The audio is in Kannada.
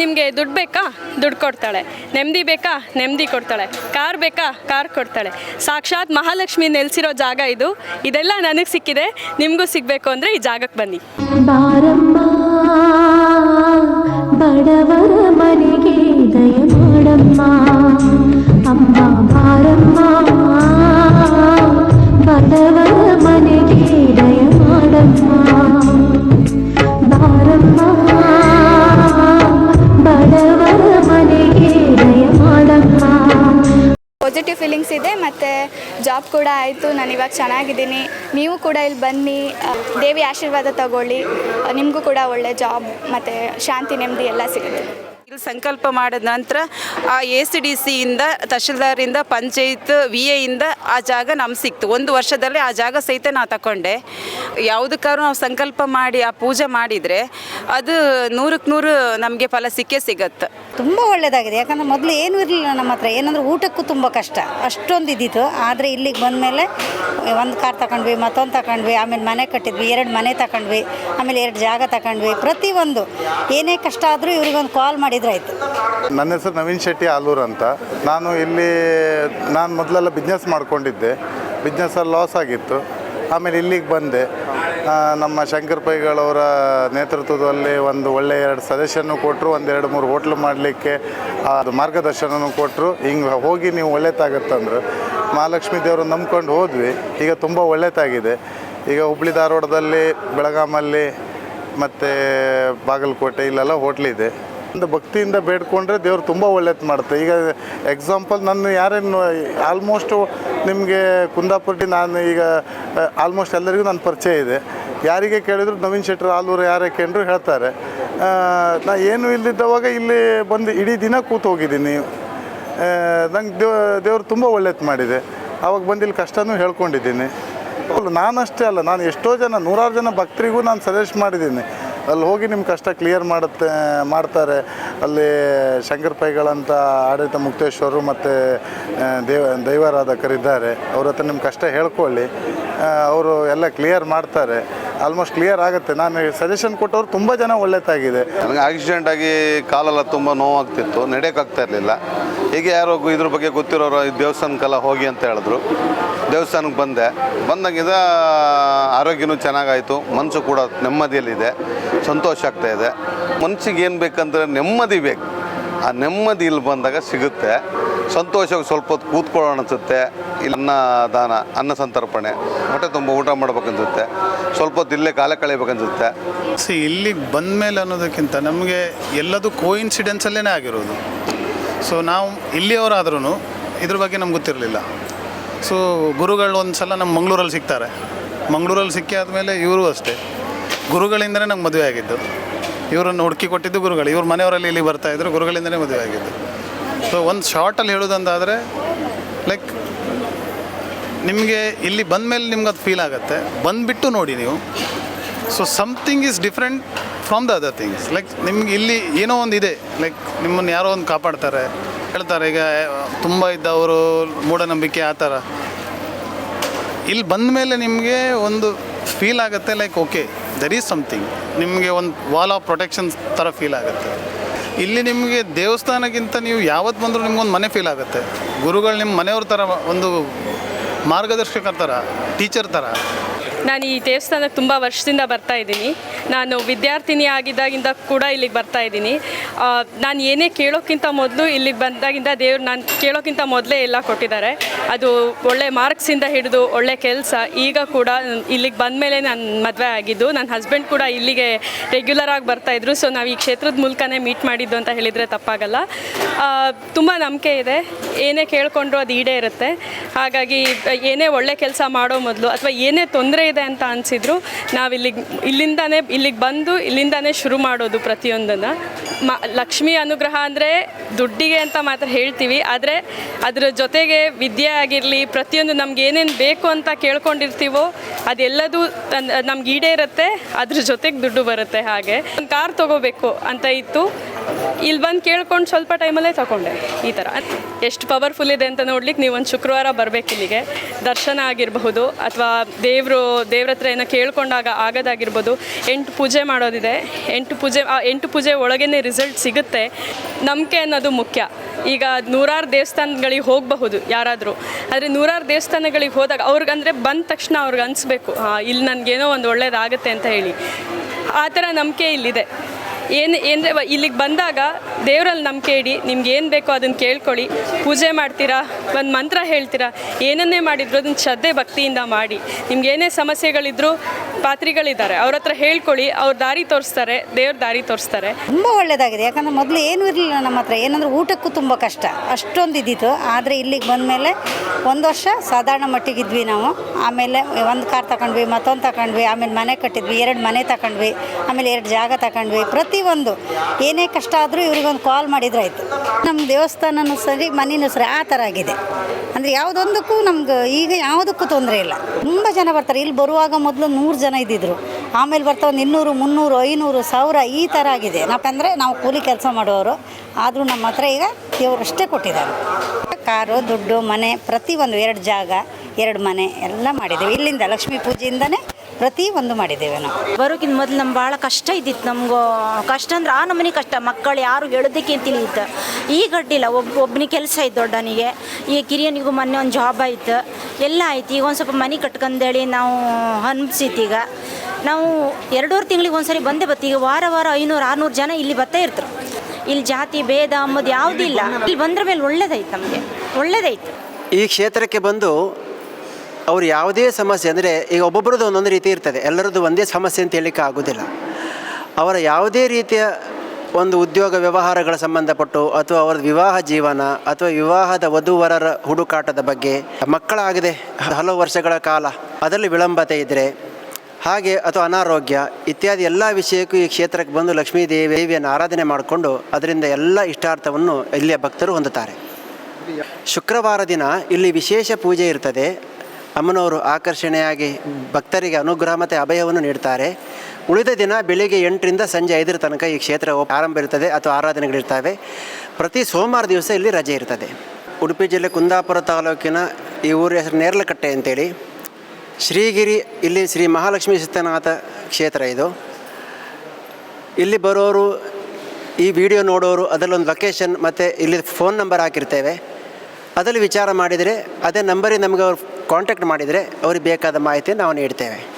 ನಿಮಗೆ ದುಡ್ಡು ಬೇಕಾ? ದುಡ್ಡು ಕೊಡ್ತಾಳೆ. ನೆಮ್ಮದಿ ಬೇಕಾ? ನೆಮ್ಮದಿ ಕೊಡ್ತಾಳೆ. ಕಾರ್ ಬೇಕಾ? ಕಾರ್ ಕೊಡ್ತಾಳೆ. ಸಾಕ್ಷಾತ್ ಮಹಾಲಕ್ಷ್ಮಿ ನೆಲೆಸಿರೋ ಜಾಗ ಇದು. ಇದೆಲ್ಲ ನನಗೆ ಸಿಕ್ಕಿದೆ. ನಿಮಗೂ ಸಿಗಬೇಕು ಅಂದರೆ ಈ ಜಾಗಕ್ಕೆ ಬನ್ನಿ. ಬಾರಮ್ಮ, ಬಡವರ ಮನೆಗೆ ಪಾಸಿಟಿವ್ ಫೀಲಿಂಗ್ಸ್ ಇದೆ ಮತ್ತು ಜಾಬ್ ಕೂಡ ಆಯಿತು. ನಾನು ಇವಾಗ ಚೆನ್ನಾಗಿದ್ದೀನಿ. ನೀವು ಕೂಡ ಇಲ್ಲಿ ಬನ್ನಿ. ದೇವಿ ಆಶೀರ್ವಾದ ತಗೊಳ್ಳಿ. ನಿಮಗೂ ಕೂಡ ಒಳ್ಳೆ ಜಾಬ್ ಮತ್ತು ಶಾಂತಿ ನೆಮ್ಮದಿ ಎಲ್ಲ ಸಿಗುತ್ತೆ. ಇಲ್ಲಿ ಸಂಕಲ್ಪ ಮಾಡಿದ ನಂತರ ಆ ಎ ಸಿ ಡಿ ಸಿಯಿಂದ ತಹಶೀಲ್ದಾರಿಂದ ಪಂಚಾಯತ್ ವಿ ಎಯಿಂದ ಆ ಜಾಗ ನಮ್ಗೆ ಸಿಕ್ತು. ಒಂದು ವರ್ಷದಲ್ಲಿ ಆ ಜಾಗ ಸಹಿತ ನಾವು ತಗೊಂಡೆ ಯಾವುದಕ್ಕಾದ್ರೂ ನಾವು ಸಂಕಲ್ಪ ಮಾಡಿ ಆ ಪೂಜೆ ಮಾಡಿದರೆ ಅದು ನೂರಕ್ಕೆ ನೂರು ನಮಗೆ ಫಲ ಸಿಕ್ಕೇ ಸಿಗತ್ತೆ. ತುಂಬ ಒಳ್ಳೆಯದಾಗಿದೆ ಯಾಕಂದ್ರೆ ಮೊದಲು ಏನೂ ಇರಲಿಲ್ಲ ನಮ್ಮ ಹತ್ರ. ಏನಂದ್ರೆ ಊಟಕ್ಕೂ ತುಂಬ ಕಷ್ಟ. ಅಷ್ಟೊಂದು ಇದ್ದಿತ್ತು. ಆದರೆ ಇಲ್ಲಿಗೆ ಬಂದಮೇಲೆ ಒಂದು ಕಾರ್ ತಗೊಂಡ್ವಿ ಮತ್ತೊಂದು ತಗೊಂಡ್ವಿ ಆಮೇಲೆ ಮನೆ ಕಟ್ಟಿದ್ವಿ, ಎರಡು ಮನೆ ತಗೊಂಡ್ವಿ ಆಮೇಲೆ ಎರಡು ಜಾಗ ತಗೊಂಡ್ವಿ ಪ್ರತಿಯೊಂದು ಏನೇ ಕಷ್ಟ ಆದರೂ ಇವ್ರಿಗೊಂದು ಕಾಲ್ ಮಾಡಿದ್ರೆ ಆಯಿತು. ನನ್ನ ಹೆಸರು ನವೀನ್ ಶೆಟ್ಟಿ ಆಲೂರ್ ಅಂತ. ನಾನು ಇಲ್ಲಿ, ನಾನು ಮೊದಲೆಲ್ಲ ಬಿಸ್ನೆಸ್ ಮಾಡ್ಕೊಂಡಿದ್ದೆ. ಬಿಸ್ನೆಸ್ಸಲ್ಲಿ ಲಾಸ್ ಆಗಿತ್ತು. ಆಮೇಲೆ ಇಲ್ಲಿಗೆ ಬಂದೆ. ನಮ್ಮ ಶಂಕರ್ ಪೈಗಳವರ ನೇತೃತ್ವದಲ್ಲಿ ಒಂದು ಒಳ್ಳೆಯ ಎರಡು ಸಜೆಷನ್ನು ಕೊಟ್ಟರು ಒಂದು ಎರಡು ಮೂರು ಹೋಟ್ಲು ಮಾಡಲಿಕ್ಕೆ ಅದು ಮಾರ್ಗದರ್ಶನನೂ ಕೊಟ್ಟರು ಹಿಂಗೆ ಹೋಗಿ ನೀವು ಒಳ್ಳೆತಾಗತ್ತಂದ್ರು ಮಹಾಲಕ್ಷ್ಮೀ ದೇವರು ನಂಬ್ಕೊಂಡು ಹೋದ್ವಿ. ಈಗ ತುಂಬ ಒಳ್ಳೆಯದಾಗಿದೆ ಈಗ ಹುಬ್ಳಿ ಧಾರವಾಡದಲ್ಲಿ, ಬೆಳಗಾಮಲ್ಲಿ, ಮತ್ತು ಬಾಗಲಕೋಟೆ ಇಲ್ಲೆಲ್ಲ ಹೋಟ್ಲಿದೆ. ಭಕ್ತಿಯಿಂದ ಬೇಡ್ಕೊಂಡ್ರೆ ದೇವ್ರು ತುಂಬ ಒಳ್ಳೇದು ಮಾಡುತ್ತೆ. ಈಗ ಎಕ್ಸಾಂಪಲ್ ನಾನು ಯಾರೇನು ಆಲ್ಮೋಸ್ಟು ನಿಮಗೆ ಕುಂದಾಪುರಟಿ ನಾನು ಈಗ ಆಲ್ಮೋಸ್ಟ್ ಎಲ್ಲರಿಗೂ ನನ್ನ ಪರಿಚಯ ಇದೆ. ಯಾರಿಗೆ ಕೇಳಿದ್ರು ನವೀನ್ ಶೆಟ್ಟರ್, ಆಲೂರು ಯಾರೇ ಕೇಂದ್ರು ಹೇಳ್ತಾರೆ. ನಾ ಏನು ಇಲ್ಲದಿದ್ದವಾಗ ಇಲ್ಲಿ ಬಂದು ಇಡೀ ದಿನ ಕೂತು ಹೋಗಿದ್ದೀನಿ. ನಂಗೆ ದೇವ್, ದೇವ್ರು ತುಂಬ ಒಳ್ಳೇದು ಮಾಡಿದೆ. ಆವಾಗ ಬಂದು ಇಲ್ಲಿ ಕಷ್ಟನೂ ಹೇಳ್ಕೊಂಡಿದ್ದೀನಿ. ಹೌದು ನಾನಷ್ಟೇ ಅಲ್ಲ, ನಾನು ಎಷ್ಟೋ ಜನ, ನೂರಾರು ಜನ ಭಕ್ತರಿಗೂ ನಾನು ಸಜೆಸ್ಟ್ ಮಾಡಿದ್ದೀನಿ. ಅಲ್ಲಿ ಹೋಗಿ ನಿಮ್ಮ ಕಷ್ಟ ಕ್ಲಿಯರ್ ಮಾಡುತ್ತೆ, ಮಾಡ್ತಾರೆ. ಅಲ್ಲಿ ಶಂಕರ್ ಪೈಗಳಂತ ಆಡಳಿತ ಮುಕ್ತೇಶ್ವರು ಮತ್ತು ದೇವ, ದೈವಾರಾಧಕರಿದ್ದಾರೆ. ಅವ್ರ ಹತ್ರ ನಿಮ್ಮ ಕಷ್ಟ ಹೇಳ್ಕೊಳ್ಳಿ. ಅವರು ಎಲ್ಲ ಕ್ಲಿಯರ್ ಮಾಡ್ತಾರೆ. ಆಲ್ಮೋಸ್ಟ್ ಕ್ಲಿಯರ್ ಆಗುತ್ತೆ. ನಾನು ಸಜೆಷನ್ ಕೊಟ್ಟವ್ರು ತುಂಬ ಜನ ಒಳ್ಳೆಯದಾಗಿದೆ ನನಗೆ ಆಕ್ಸಿಡೆಂಟ್ ಆಗಿ ಕಾಲೆಲ್ಲ ತುಂಬ ನೋವಾಗ್ತಿತ್ತು. ನಡೆಯೋಕ್ಕಾಗ್ತಾ ಇರಲಿಲ್ಲ. ಹೀಗೆ ಯಾರೋ ಇದ್ರ ಬಗ್ಗೆ ಗೊತ್ತಿರೋರು ಈ ದೇವಸ್ಥಾನಕ್ಕೆಲ್ಲ ಹೋಗಿ ಅಂತ ಹೇಳಿದ್ರು. ದೇವಸ್ಥಾನಕ್ಕೆ ಬಂದೆ. ಬಂದಾಗಿದ ಆರೋಗ್ಯನೂ ಚೆನ್ನಾಗಾಯಿತು. ಮನಸ್ಸು ಕೂಡ ನೆಮ್ಮದಿಯಲ್ಲಿದೆ. ಸಂತೋಷ ಆಗ್ತಾ ಇದೆ. ಮನ್ಸಿಗೆ ಏನು ಬೇಕಂದ್ರೆ ನೆಮ್ಮದಿ ಬೇಕು. ಆ ನೆಮ್ಮದಿ ಇಲ್ಲಿ ಬಂದಾಗ ಸಿಗುತ್ತೆ. ಸಂತೋಷವಾಗಿ ಸ್ವಲ್ಪ ಹೊತ್ತು ಕೂತ್ಕೊಳ್ಳೋಣ ಅನಿಸುತ್ತೆ. ಇಲ್ಲಿ, ಅನ್ನ ದಾನ, ಅನ್ನ ಸಂತರ್ಪಣೆ. ಹೊಟ್ಟೆ ತುಂಬ ಊಟ ಮಾಡ್ಬೇಕನ್ಸುತ್ತೆ ಸ್ವಲ್ಪ ಹೊತ್ತು ಇಲ್ಲೇ ಕಾಲ ಕಳಿಬೇಕನ್ಸುತ್ತೆ ಸಿ ಇಲ್ಲಿಗೆ ಬಂದ ಮೇಲೆ ಅನ್ನೋದಕ್ಕಿಂತ ನಮಗೆ ಎಲ್ಲದೂ ಕೋಇನ್ಸಿಡೆನ್ಸಲ್ಲೇ ಆಗಿರೋದು. ಸೊ ನಾವು ಇಲ್ಲಿಯವರಾದ್ರೂ ಇದ್ರ ಬಗ್ಗೆ ನಮ್ಗೆ ಗೊತ್ತಿರಲಿಲ್ಲ. ಸೊ ಗುರುಗಳು ಒಂದು ಸಲ ನಮ್ಮ ಮಂಗಳೂರಲ್ಲಿ ಸಿಗ್ತಾರೆ ಮಂಗಳೂರಲ್ಲಿ ಸಿಕ್ಕಿ ಆದಮೇಲೆ ಇವರು ಅಷ್ಟೇ. ಗುರುಗಳಿಂದನೇ ನಂಗೆ ಮದುವೆ ಆಗಿದ್ದು. ಇವರನ್ನು ಹುಡುಕಿ ಕೊಟ್ಟಿದ್ದು ಗುರುಗಳು. ಇವ್ರ ಮನೆಯವರಲ್ಲಿ ಇಲ್ಲಿ ಬರ್ತಾ ಬರ್ತಾಯಿದ್ರು ಗುರುಗಳಿಂದನೇ ಮದುವೆ ಆಗಿದ್ದು. ಸೊ ಒಂದು ಶಾರ್ಟಲ್ಲಿ ಹೇಳೋದಂತಾದರೆ ಲೈಕ್ ನಿಮಗೆ ಇಲ್ಲಿ ಬಂದ ಮೇಲೆ ನಿಮ್ಗೆ ಅದು ಫೀಲ್ ಆಗುತ್ತೆ. ಬಂದುಬಿಟ್ಟು ನೋಡಿ ನೀವು. So something is different from the other things like ನಿಮ್ಗೆ ಇಲ್ಲಿ ಏನೋ ಒಂದು ಇದೆ. ಲೈಕ್ ನಿಮ್ಮನ್ನು ಯಾರೋ ಒಂದು ಕಾಪಾಡ್ತಾರೆ. ಹೇಳ್ತಾರೆ, ಈಗ ತುಂಬ ಇದ್ದವರು, ಮೂಢನಂಬಿಕೆ ಆ ಥರ. ಇಲ್ಲಿ ಬಂದ ಮೇಲೆ ನಿಮಗೆ ಒಂದು ಫೀಲ್ ಆಗುತ್ತೆ like okay there is something ನಿಮಗೆ ಒಂದು ವಾಲ್ ಆಫ್ ಪ್ರೊಟೆಕ್ಷನ್ ಥರ ಫೀಲ್ ಆಗುತ್ತೆ. ಇಲ್ಲಿ ನಿಮಗೆ ದೇವಸ್ಥಾನಕ್ಕಿಂತ ನೀವು ಯಾವತ್ತು ಬಂದರೂ ನಿಮ್ಗೊಂದು ಮನೆ ಫೀಲ್ ಆಗುತ್ತೆ. ಗುರುಗಳು ನಿಮ್ಮ ಮನೆಯವ್ರ ಥರ ಒಂದು ಮಾರ್ಗದರ್ಶಕರ ಥರ ಟೀಚರ್ ಥರ. ನಾನು ಈ ದೇವಸ್ಥಾನಕ್ಕೆ ತುಂಬ ವರ್ಷದಿಂದ ಬರ್ತಾ ಇದ್ದೀನಿ. ನಾನು ವಿದ್ಯಾರ್ಥಿನಿ ಆಗಿದ್ದಾಗಿಂದ ಕೂಡ ಇಲ್ಲಿಗೆ ಬರ್ತಾ ಇದ್ದೀನಿ. ನಾನು ಏನೇ ಕೇಳೋಕ್ಕಿಂತ ಮೊದಲು ಇಲ್ಲಿಗೆ ಬಂದಾಗಿಂದ ದೇವ್ರು ನಾನು ಕೇಳೋಕ್ಕಿಂತ ಮೊದಲೇ ಎಲ್ಲ ಕೊಟ್ಟಿದ್ದಾರೆ. ಅದು ಒಳ್ಳೆ ಮಾರ್ಕ್ಸಿಂದ ಹಿಡಿದು ಒಳ್ಳೆ ಕೆಲಸ. ಈಗ ಕೂಡ ಇಲ್ಲಿಗೆ ಬಂದ ಮೇಲೆ ನಾನು ಮದುವೆ ಆಗಿದ್ದು, ನನ್ನ ಹಸ್ಬೆಂಡ್ ಕೂಡ ಇಲ್ಲಿಗೆ ರೆಗ್ಯುಲರ್ ಆಗಿ ಬರ್ತಾಯಿದ್ರು ಸೊ ನಾವು ಈ ಕ್ಷೇತ್ರದ ಮೂಲಕನೇ ಮೀಟ್ ಮಾಡಿದ್ದು ಅಂತ ಹೇಳಿದರೆ ತಪ್ಪಾಗಲ್ಲ. ತುಂಬ ನಂಬಿಕೆ ಇದೆ. ಏನೇ ಕೇಳಿಕೊಂಡ್ರು ಅದು ಈಡೇ ಇರುತ್ತೆ. ಹಾಗಾಗಿ ಏನೇ ಒಳ್ಳೆ ಕೆಲಸ ಮಾಡೋ ಮೊದಲು ಅಥವಾ ಏನೇ ತೊಂದರೆ ಇದೆ ಅಂತ ಅನಿಸಿದ್ರು, ನಾವು ಇಲ್ಲಿಗೆ ಇಲ್ಲಿಂದಾನೇ ಇಲ್ಲಿಗೆ ಬಂದು ಇಲ್ಲಿಂದಾನೇ ಶುರು ಮಾಡೋದು ಪ್ರತಿಯೊಂದನ್ನು. ಮ, ಲಕ್ಷ್ಮಿ ಅನುಗ್ರಹ ಅಂದರೆ ದುಡ್ಡಿಗೆ ಅಂತ ಮಾತ್ರ ಹೇಳ್ತೀವಿ, ಆದರೆ ಅದರ ಜೊತೆಗೆ ವಿದ್ಯೆ ಆಗಿರಲಿ, ಪ್ರತಿಯೊಂದು ನಮ್ಗೆ ಏನೇನು ಬೇಕು ಅಂತ ಕೇಳ್ಕೊಂಡಿರ್ತೀವೋ, ಅದೆಲ್ಲದೂ ನಮ್ಗೆ ಈಡೇರುತ್ತೆ ಅದ್ರ ಜೊತೆಗೆ ದುಡ್ಡು ಬರುತ್ತೆ ಹಾಗೆ. ಒಂದು ಕಾರ್ ತೊಗೋಬೇಕು ಅಂತ ಇತ್ತು ಇಲ್ಲಿ ಬಂದು ಕೇಳ್ಕೊಂಡು ಸ್ವಲ್ಪ ಟೈಮಲ್ಲೇ ತಗೊಂಡೆ ಈ ಥರ ಎಷ್ಟು ಪವರ್ಫುಲ್ ಇದೆ ಅಂತ ನೋಡ್ಲಿಕ್ಕೆ ನೀವು ಒಂದು ಶುಕ್ರವಾರ ಬರಬೇಕು ಇಲ್ಲಿಗೆ. ದರ್ಶನ ಆಗಿರಬಹುದು, ಅಥವಾ ದೇವರು ದೇವ್ರ ಹತ್ರ ಏನೋ ಕೇಳ್ಕೊಂಡಾಗ ಆಗೋದಾಗಿರ್ಬೋದು, ಎಂಟು ಪೂಜೆ ಮಾಡೋದಿದೆ. ಎಂಟು ಪೂಜೆ, ಆ, ಎಂಟು ಪೂಜೆ ಒಳಗೇನೆ ರಿಸಲ್ಟ್ ಸಿಗುತ್ತೆ. ನಂಬಿಕೆ ಅನ್ನೋದು ಮುಖ್ಯ. ಈಗ ನೂರಾರು ದೇವಸ್ಥಾನಗಳಿಗೆ ಹೋಗಬಹುದು ಯಾರಾದರೂ. ಆದರೆ ನೂರಾರು ದೇವಸ್ಥಾನಗಳಿಗೆ ಹೋದಾಗ ಅವ್ರಿಗಂದರೆ ಬಂದ ತಕ್ಷಣ ಅವ್ರಿಗೆ ಅನಿಸ್ಬೇಕು ಹಾಂ ಇಲ್ಲಿ ನನಗೇನೋ ಒಂದು ಒಳ್ಳೇದಾಗುತ್ತೆ ಅಂತ ಹೇಳಿ. ಆ ಥರ ನಂಬಿಕೆ ಇಲ್ಲಿದೆ. ಏನು ಏನಂದರೆ ಇಲ್ಲಿಗೆ ಬಂದಾಗ ದೇವರಲ್ಲಿ ನಂಬಿಕೆ ಇಡಿ ನಿಮ್ಗೆ ಏನು ಬೇಕೋ ಅದನ್ನು ಕೇಳ್ಕೊಳ್ಳಿ. ಪೂಜೆ ಮಾಡ್ತೀರಾ? ಒಂದು ಮಂತ್ರ ಹೇಳ್ತೀರಾ? ಏನನ್ನೇ ಮಾಡಿದ್ರು ಅದನ್ನು ಶ್ರದ್ಧೆ ಭಕ್ತಿಯಿಂದ ಮಾಡಿ. ನಿಮ್ಗೆ ಏನೇ ಸಮಸ್ಯೆಗಳಿದ್ರು ಪಾತ್ರಿಗಳಿದ್ದಾರೆ. ಅವ್ರ ಹತ್ರ ಹೇಳ್ಕೊಳ್ಳಿ, ಅವ್ರು ದಾರಿ ತೋರಿಸ್ತಾರೆ, ದೇವ್ರ ದಾರಿ ತೋರಿಸ್ತಾರೆ. ತುಂಬ ಒಳ್ಳೆಯದಾಗಿದೆ ಯಾಕಂದ್ರೆ ಮೊದಲು ಏನೂ ಇರಲಿಲ್ಲ ನಮ್ಮ ಹತ್ರ. ಏನಂದ್ರೆ ಊಟಕ್ಕೂ ತುಂಬ ಕಷ್ಟ. ಅಷ್ಟೊಂದು ಇದ್ದಿತ್ತು ಆದರೆ ಇಲ್ಲಿಗೆ ಬಂದಮೇಲೆ ಒಂದು ವರ್ಷ ಸಾಧಾರಣ ಮಟ್ಟಿಗಿದ್ವಿ ನಾವು. ಆಮೇಲೆ ಒಂದು ಕಾರ್ ತಗೊಂಡ್ವಿ ಮತ್ತೊಂದು ತಗೊಂಡ್ವಿ ಆಮೇಲೆ ಮನೆ ಕಟ್ಟಿದ್ವಿ, ಎರಡು ಮನೆ ತಗೊಂಡ್ವಿ ಆಮೇಲೆ ಎರಡು ಜಾಗ ತಗೊಂಡ್ವಿ ಪ್ರತಿಯೊಂದು ಏನೇ ಕಷ್ಟ ಆದರೂ ಇವ್ರಿಗೊಂದು ಕಾಲ್ ಮಾಡಿದ್ರೆ ಆಯಿತು. ನಮ್ಮ ದೇವಸ್ಥಾನನೂ ಸರಿ ಮನೆಯೂ ಸರಿ, ಆ ಥರ ಆಗಿದೆ. ಅಂದರೆ ಯಾವುದೊಂದಕ್ಕೂ ನಮ್ಗೆ ಈಗ ಯಾವುದಕ್ಕೂ ತೊಂದರೆ ಇಲ್ಲ. ತುಂಬ ಜನ ಬರ್ತಾರೆ. ಇಲ್ಲಿ ಬರುವಾಗ ಮೊದಲು ನೂರು ಜನ ಇದ್ದಿದ್ರು. ಆಮೇಲೆ ಬರ್ತಾ ಒಂದು ಇನ್ನೂರು, ಮುನ್ನೂರು, ಐನೂರು, ಸಾವಿರ ಈ ಥರ ಆಗಿದೆ. ನಾವು ನಾವು ಕೂಲಿ ಕೆಲಸ ಮಾಡುವವರು ಆದರೂ ನಮ್ಮ ಹತ್ರ ಈಗ ದೇವರಷ್ಟೇ ಕೊಟ್ಟಿದ್ದಾರೆ. ಕಾರು, ದುಡ್ಡು, ಮನೆ ಪ್ರತಿಯೊಂದು ಎರಡು ಜಾಗ, ಎರಡು ಮನೆ ಎಲ್ಲ ಮಾಡಿದ್ದೇವೆ ಇಲ್ಲಿಂದ ಲಕ್ಷ್ಮೀ ಪೂಜೆಯಿಂದನೇ ಪ್ರತಿ ಒಂದು ಮಾಡಿದ್ದೇವೆ ನಾವು. ಬರೋಕ್ಕಿಂತ ಮೊದಲು ನಮ್ಗೆ ಭಾಳ ಕಷ್ಟ ಇದ್ದಿತ್ತು. ನಮ್ಗೆ ಕಷ್ಟ ಅಂದ್ರೆ ಆ ನಮ್ಮನಿ ಕಷ್ಟ. ಮಕ್ಕಳು ಯಾರು ಹೇಳೋದಕ್ಕೆ ತಿಳಿಯಿತು ಈಗ ಅಡ್ಡಿಲ್ಲ. ಒಬ್ಬ ಒಬ್ಬನಿಗೆ ಕೆಲಸ ಇತ್ತು ದೊಡ್ಡನಿಗೆ ಈ ಕಿರಿಯನಿಗೂ ಮೊನ್ನೆ ಒಂದು ಜಾಬ್ ಆಯ್ತು. ಎಲ್ಲ ಆಯ್ತು. ಈಗ ಒಂದು ಸ್ವಲ್ಪ ಮನೆ ಕಟ್ಕೊಂಡೇಳಿ ನಾವು ಈಗ. ನಾವು ಎರಡೂವರೆ ತಿಂಗಳಿಗೆ ಒಂದ್ಸರಿ ಬಂದೇ ಬತ್ತು. ಈಗ ವಾರ ವಾರ ಐನೂರು, ಆರುನೂರು ಜನ ಇಲ್ಲಿ ಬರ್ತಾ ಇರ್ತಾರೆ. ಇಲ್ಲಿ ಜಾತಿ, ಭೇದ ಅಂಬುದು ಯಾವುದೂ ಇಲ್ಲ. ಇಲ್ಲಿ ಬಂದ್ರ ಮೇಲೆ ಒಳ್ಳೇದಾಯ್ತು ನಮಗೆ. ಒಳ್ಳೇದಾಯ್ತು. ಈ ಕ್ಷೇತ್ರಕ್ಕೆ ಬಂದು ಅವ್ರು ಯಾವುದೇ ಸಮಸ್ಯೆ ಅಂದರೆ ಈಗ ಒಬ್ಬೊಬ್ಬರದ್ದು ಒಂದೊಂದು ರೀತಿ ಇರ್ತದೆ. ಎಲ್ಲರದ್ದು ಒಂದೇ ಸಮಸ್ಯೆ ಅಂತ ಹೇಳಲಿಕ್ಕೆ ಆಗೋದಿಲ್ಲ. ಅವರ ಯಾವುದೇ ರೀತಿಯ ಒಂದು ಉದ್ಯೋಗ ವ್ಯವಹಾರಗಳ ಸಂಬಂಧಪಟ್ಟು ಅಥವಾ ಅವರ ವಿವಾಹ ಜೀವನ ಅಥವಾ ವಿವಾಹದ ವಧುವರರ ಹುಡುಕಾಟದ ಬಗ್ಗೆ ಮಕ್ಕಳಾಗದೆ ಹಲವು ವರ್ಷಗಳ ಕಾಲ, ಅದರಲ್ಲಿ ವಿಳಂಬತೆ ಇದ್ದರೆ ಹಾಗೆ ಅಥವಾ ಅನಾರೋಗ್ಯ ಇತ್ಯಾದಿ ಎಲ್ಲ ವಿಷಯಕ್ಕೂ ಈ ಕ್ಷೇತ್ರಕ್ಕೆ ಬಂದು ಲಕ್ಷ್ಮೀ ದೇವಿ ದೇವಿಯನ್ನು ಆರಾಧನೆ ಮಾಡಿಕೊಂಡು ಅದರಿಂದ ಎಲ್ಲ ಇಷ್ಟಾರ್ಥವನ್ನು ಇಲ್ಲಿಯ ಭಕ್ತರು ಹೊಂದುತ್ತಾರೆ. ಶುಕ್ರವಾರ ದಿನ ಇಲ್ಲಿ ವಿಶೇಷ ಪೂಜೆ ಇರ್ತದೆ. ಅಮ್ಮನವರು ಆಕರ್ಷಣೆಯಾಗಿ ಭಕ್ತರಿಗೆ ಅನುಗ್ರಹ ಮತ್ತು ಅಭಯವನ್ನು ನೀಡ್ತಾರೆ. ಉಳಿದ ದಿನ ಬೆಳಿಗ್ಗೆ ಎಂಟರಿಂದ ಸಂಜೆ ಐದರ ತನಕ ಈ ಕ್ಷೇತ್ರ ಆರಂಭ ಇರ್ತದೆ ಅಥವಾ ಆರಾಧನೆಗಳಿರ್ತವೆ. ಪ್ರತಿ ಸೋಮವಾರ ದಿವಸ ಇಲ್ಲಿ ರಜೆ ಇರ್ತದೆ. ಉಡುಪಿ ಜಿಲ್ಲೆ ಕುಂದಾಪುರ ತಾಲೂಕಿನ ಈ ಊರ ಹೆಸರು ನೇರಲಕಟ್ಟೆ ಅಂತೇಳಿ. ಶ್ರೀಗಿರಿ, ಇಲ್ಲಿ ಶ್ರೀ ಮಹಾಲಕ್ಷ್ಮೀ ಸಿದ್ಧನಾಥ ಕ್ಷೇತ್ರ ಇದು. ಇಲ್ಲಿ ಬರೋರು, ಈ ವಿಡಿಯೋ ನೋಡೋರು, ಅದರಲ್ಲೊಂದು ಲೊಕೇಶನ್ ಮತ್ತು ಇಲ್ಲಿ ಫೋನ್ ನಂಬರ್ ಹಾಕಿರ್ತೇವೆ. ಅದರಲ್ಲಿ ವಿಚಾರ ಮಾಡಿದರೆ, ಅದೇ ನಂಬರಿಗೆ ನಮಗೆ ಅವ್ರು ಕಾಂಟ್ಯಾಕ್ಟ್ ಮಾಡಿದರೆ, ಅವ್ರಿಗೆ ಬೇಕಾದ ಮಾಹಿತಿ ನಾವು ನೀಡ್ತೇವೆ.